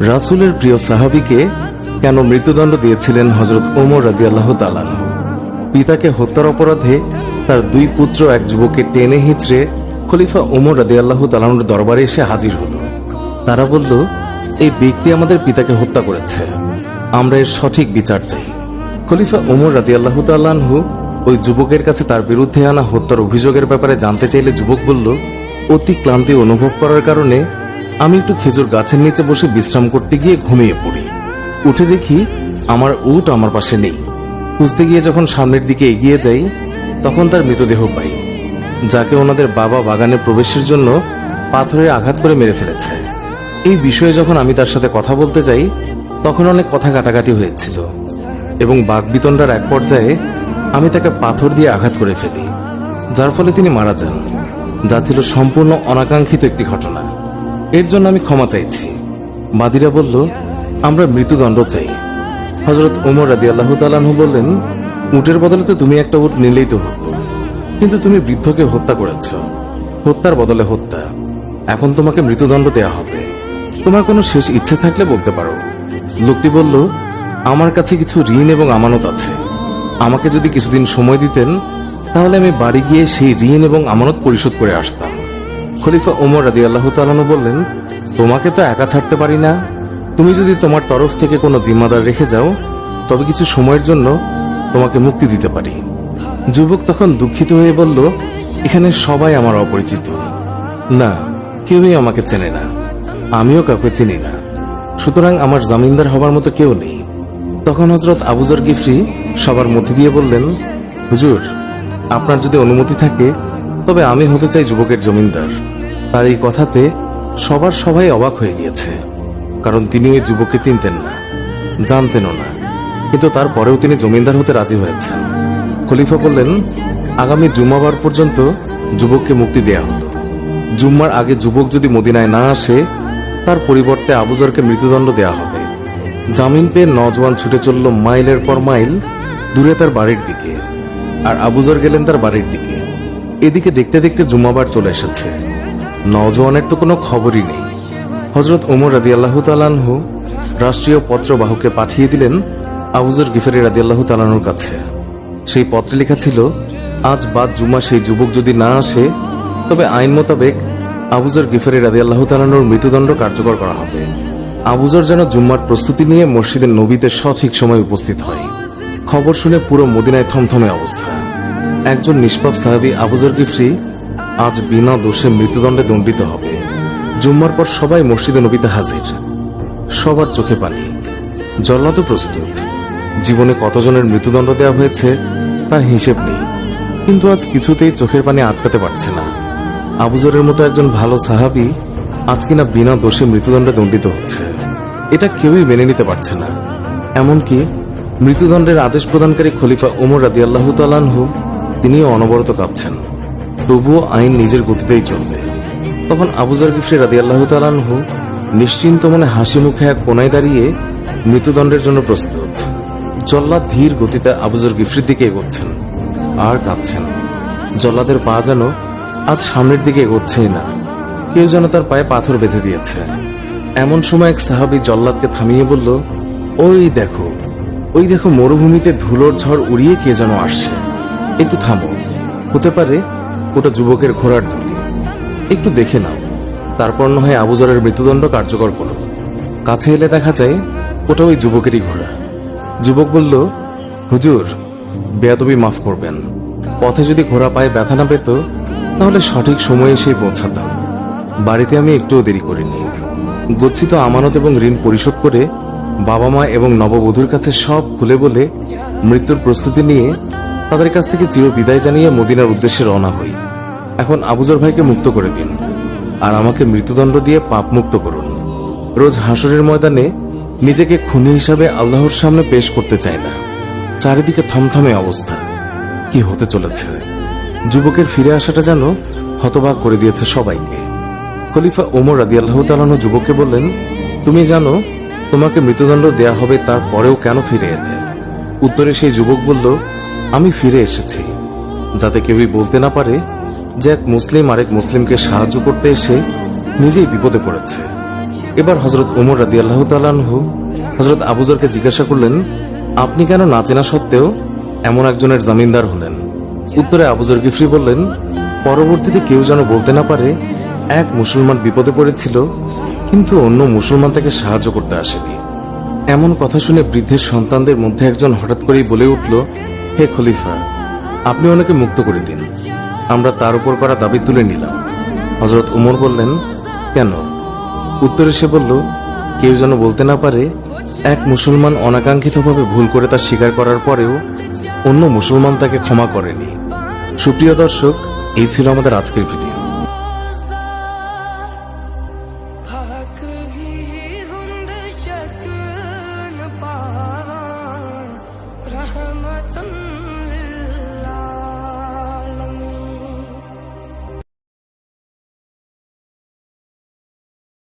রাসূলের প্রিয় সাহাবীকে কেন মৃত্যুদণ্ড দিয়েছিলেন হজরত ওমর রাদিয়াল্লাহ তালানহ পিতাকে হত্যার অপরাধে তার দুই পুত্র এক যুবককে টেনে হিঁচড়ে খলিফা ওমর রাদিয়াল্লাহ তালানুর দরবারে এসে হাজির হল। তারা বলল, এই ব্যক্তি আমাদের পিতাকে হত্যা করেছে। আমরা এর সঠিক বিচার চাই। খলিফা ওমর রাদিয়াল্লাহ তাল্লাহু ওই যুবকের কাছে তার বিরুদ্ধে আনা হত্যার অভিযোগের ব্যাপারে জানতে চাইলে যুবক বলল, অতি ক্লান্তি অনুভব করার কারণে আমি একটু খেজুর গাছের নিচে বসে বিশ্রাম করতে গিয়ে ঘুমিয়ে পড়ি। উঠে দেখি আমার উট আমার পাশে নেই। খুঁজতে গিয়ে যখন সামনের দিকে এগিয়ে যাই, তখন তার মৃতদেহ পাই, যাকে ওনাদের বাবা বাগানে প্রবেশের জন্য পাথরে আঘাত করে মেরে ফেলেছে। এই বিষয়ে যখন আমি তার সাথে কথা বলতে যাই, তখন অনেক কথা কাটাকাটি হয়েছিল এবং বাগবিতণ্ডার এক পর্যায়ে আমি তাকে পাথর দিয়ে আঘাত করে ফেলি, যার ফলে তিনি মারা যান, যা ছিল সম্পূর্ণ অনাকাঙ্ক্ষিত একটি ঘটনা। এর জন্য আমি ক্ষমা চাইছি। বাদীরা বলল, আমরা মৃত্যুদণ্ড চাই। হজরত ওমর রাদি আল্লাহ তালাহু বললেন, উটের বদলে তো তুমি একটা উট নিলেই তো হতো। কিন্তু তুমি বৃদ্ধকে হত্যা করেছ। হত্যার বদলে হত্যা। এখন তোমাকে মৃত্যুদণ্ড দেয়া হবে। তোমার কোনো শেষ ইচ্ছে থাকলে বলতে পারো। লোকটি বলল, আমার কাছে কিছু ঋণ এবং আমানত আছে। আমাকে যদি কিছুদিন সময় দিতেন, তাহলে আমি বাড়ি গিয়ে সেই ঋণ এবং আমানত পরিশোধ করে আসতাম। খলিফা ওমর রাদি আল্লাহ তালানু বললেন, তোমাকে তো একা ছাড়তে পারি না। তুমি যদি তোমার তরফ থেকে কোনো জিম্মাদার রেখে যাও, তবে কিছু সময়ের জন্য তোমাকে মুক্তি দিতে পারি। যুবক তখন দুঃখিত হয়ে বলল, এখানে সবাই আমার অপরিচিত। না, কেউই আমাকে চেনে না। আমিও কাউকে চিনি না। সুতরাং আমার জামিনদার হবার মতো কেউ নেই। তখন হজরত আবুজর গিফরি সবার মধ্যে দিয়ে বললেন, হুজুর, আপনার যদি অনুমতি থাকে, তবে আমি হতে চাই যুবকের জমিনদার। তার এই কথাতে সবার সবাই অবাক হয়ে গিয়েছে, কারণ তিনি ওই যুবককে চিনতেন না, জানতেনও না। কিন্তু তারপরেও তিনি জমিনদার হতে রাজি হয়েছেন। খলিফা বললেন, আগামী জুম্মাবার পর্যন্ত যুবককে মুক্তি দেয়া হলো। জুম্মার আগে যুবক যদি মদিনায় না আসে, তার পরিবর্তে আবুজরকে মৃত্যুদণ্ড দেয়া হবে। জামিন পেয়ে নজওয়ান ছুটে চলল মাইলের পর মাইল, দূরে তার বাড়ির দিকে। আর আবুজর গেলেন তার বাড়ির দিকে। এদিকে দেখতে দেখতে জুম্মাবার চলে এসেছে। নজওয়ানের তো কোনো খবরই নেই। হজরত ওমর রাদি আল্লাহ তালানহু রাষ্ট্রীয় পত্রবাহকে পাঠিয়ে দিলেন আবুজর গিফারি রাদি আল্লাহ তালানুর কাছে। সেই পত্রে লেখা ছিল, আজ বাদ জুমা সেই যুবক যদি না আসে, তবে আইন মোতাবেক আবুজর গিফারি রাদি আল্লাহ তালানুর মৃত্যুদণ্ড কার্যকর করা হবে। আবুজর যেন জুম্মার প্রস্তুতি নিয়ে মসজিদের নবীতে সঠিক সময় উপস্থিত হয়। খবর শুনে পুরো মদিনায় থমথমে অবস্থা। একজন নিষ্পাপ সাহাবি আবুজর গিফরি আজ বিনা দোষে মৃত্যুদণ্ডে দণ্ডিত হবে। জুম্মার পর সবাই মসজিদে নবীতে হাজির। সবার চোখে পানি। জল্লাদ প্রস্তুত। জীবনে কতজনের মৃত্যুদণ্ড দেওয়া হয়েছে, তার হিসেব নেই। কিন্তু আজ কিছুতেই চোখের পানি আটকাতে পারছে না। আবুজরের মতো একজন ভালো সাহাবি আজ কিনা বিনা দোষে মৃত্যুদণ্ডে দণ্ডিত হচ্ছে। এটা কেউই মেনে নিতে পারছে না। এমনকি মৃত্যুদণ্ডের আদেশ প্রদানকারী খলিফা ওমর রাদি আল্লাহ তালানহু তিনিও অনবরত কাঁপছেন। তবুও আইন নিজের গতিতেই চলবে। তখন আবুজার গিফরি রাদি আল্লাহ তালানহু নিশ্চিন্ত মনে হাসি মুখে এক কোনায় দাঁড়িয়ে মৃত্যুদণ্ডের জন্য প্রস্তুত। জল্লাদ ধীর গতিতে আবুজর গিফরির দিকে এগোচ্ছেন, আর কাঁপছেন জল্লাদের পা যেন আজ সামনের দিকে এগোচ্ছেই না, কেউ যেন তার পায়ে পাথর বেঁধে দিয়েছে। এমন সময় এক সাহাবি জল্লাদকে থামিয়ে বলল, ওই দেখো ওই দেখো মরুভূমিতে ধুলোর ঝড় উড়িয়ে কে যেন আসছে। একটু থামো, হতে পারে ওটা যুবকের ঘোড়ার ধুলি একটু দেখে নাও। তারপর না হয় আবুজরের মৃত্যুদণ্ড কার্যকর করো। কাছে এলে দেখা যায়, ওটা ওই যুবকেরই ঘোড়া। যুবক বলল, হুজুর, বেয়াদবি মাফ করবেন। পথে যদি ঘোড়া পায়ে ব্যথা না পেত, তাহলে সঠিক সময়ে এসে পৌঁছাতাম। বাড়িতে আমি একটুও দেরি করিনি। গচ্ছিত আমানত এবং ঋণ পরিশোধ করে বাবা মা এবং নববধূর কাছে সব খুলে বলে মৃত্যুর প্রস্তুতি নিয়ে তাদের কাছ থেকে চির বিদায় জানিয়ে মদিনার উদ্দেশ্যে রওনা হই। এখন আবুজর ভাইকে মুক্ত করে দিন আর আমাকে মৃত্যুদণ্ড দিয়ে পাপ মুক্ত করুন। রোজ হাসরের ময়দানে নিজেকে খুনি হিসাবে আল্লাহর সামনে পেশ করতে চায় না। চারিদিকে থমথমে অবস্থা। কি হতে চলেছে? যুবকের ফিরে আসাটা যেন হতবাক করে দিয়েছে সবাইকে। খলিফা ওমর রাদি আল্লাহ তালানো যুবককে বললেন, তুমি জানো, তোমাকে মৃত্যুদণ্ড দেয়া হবে তারপরেও কেন ফিরে এলে? উত্তরে সেই যুবক বলল আমি ফিরে এসেছি, যাতে কেউই বলতে না পারে যে এক মুসলিম আরেক মুসলিমকে সাহায্য করতে এসে নিজেই বিপদে পড়েছে। এবার হজরত ওমর রাদি আল্লাহ তালানহু হজরত আবুজরকে জিজ্ঞাসা করলেন, আপনি কেন না চেনা সত্ত্বেও এমন একজনের জামিনদার হলেন? উত্তরে আবুজর গিফরি বললেন, পরবর্তীতে কেউ যেন বলতে না পারে, এক মুসলমান বিপদে পড়েছিল, কিন্তু অন্য মুসলমান তাকে সাহায্য করতে আসেনি। এমন কথা শুনে বৃদ্ধের সন্তানদের মধ্যে একজন হঠাৎ করেই বলে উঠল হে খলিফা, আপনি ওনাকে মুক্ত করে দিন। আমরা তার উপর করা দাবি তুলে নিলাম। হজরত উমর বললেন, কেন? উত্তরে সে বলল, কেউ যেন বলতে না পারে, এক মুসলমান অনাকাঙ্ক্ষিতভাবে ভুল করে তা স্বীকার করার পরেও অন্য মুসলমান তাকে ক্ষমা করেনি। সুপ্রিয় দর্শক, এই ছিল আমাদের আজকের ভিডিও